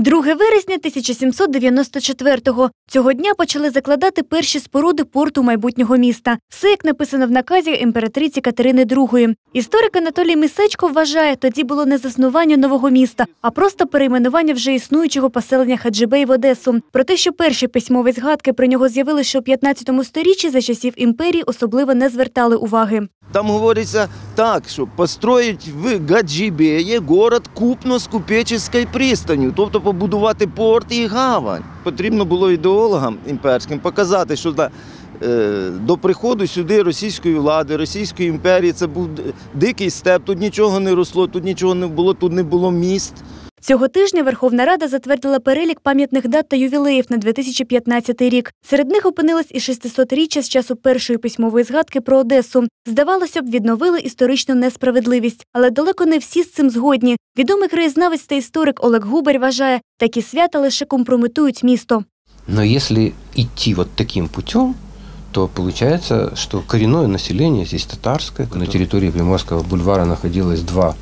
2 вересня 1794-го. Цього дня почали закладати перші споруди порту майбутнього міста. Все як написано в наказі імператриці Катерини II. Історик Анатолій Мисечко вважає, тоді було не заснування нового міста, а просто перейменування вже існуючого поселення Хаджибей в Одесу. Про те, що перші письмові згадки про нього з'явилися ще у 15 сторіччі за часів імперії, особливо не звертали уваги. Там говориться так, що построїть в Гаджібеї город купно з купечеською пристаню, тобто побудувати порт і гавань. Потрібно було ідеологам імперським показати, що е, до приходу сюди російської влади, Російської імперії це був дикий степ, тут нічого не росло, тут нічого не було, тут не було міст. Цього тижня Верховна Рада затвердила перелік пам'ятних дат та ювілеїв на 2015 рік. Серед них опинилось і 600-річчя з часу першої письмової згадки про Одесу. Здавалося б, відновили історичну несправедливість, але далеко не всі з цим згодні. Відомий краєзнавець та історик Олег Губарь вважає, такі свята лише компрометують місто. Но если идти вот таким путем, то получается, что коренное население здесь татарское. На территории Приморского бульвара находилось два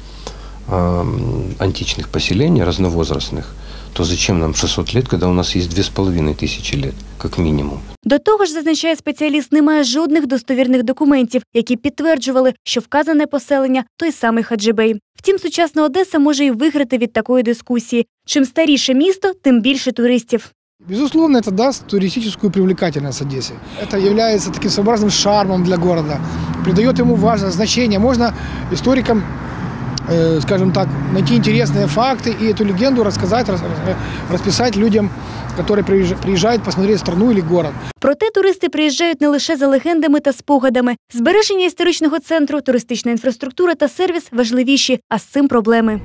античных поселения разновозрастных. То зачем нам 600 лет, когда у нас есть 2500 лет, как минимум? До того ж, зазначає спеціаліст, немає жодних достовірних документів, які підтверджували, що вказане поселення той самий Хаджибей. Втім, сучасна Одеса може і виграти від такої дискусії. Чим старіше місто, тим більше туристів. Безусловно, это даст туристическую привлекательность Одессе. Это является таким своеобразным шармом для города, придает ему важное значение. Можно историкам, э, скажем так, найти интересные факты и эту легенду рассказать, рас- расписать людям, которые приезж- приезжают посмотреть страну или город. Проте туристи приїжджають не лише за легендами та спогадами. Збереження історичного центру, туристична інфраструктура та сервіс важливіші, а з цим проблеми.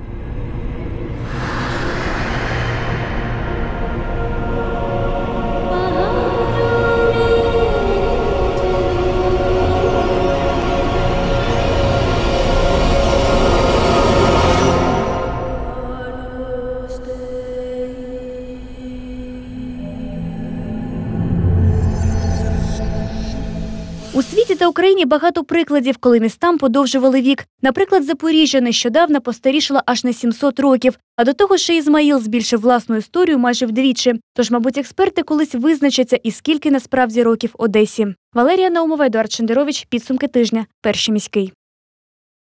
У світі та Україні багато прикладів, коли містам подовжували вік. Наприклад, Запоріжжя нещодавно постарішила аж на 700 років. А до того ще Ізмаїл збільшив власну історію майже вдвічі. Тож, мабуть, експерти колись визначаться, і скільки насправді років Одесі. Валерія Наумова, Едуард Шендерович. Підсумки тижня. Перший міський.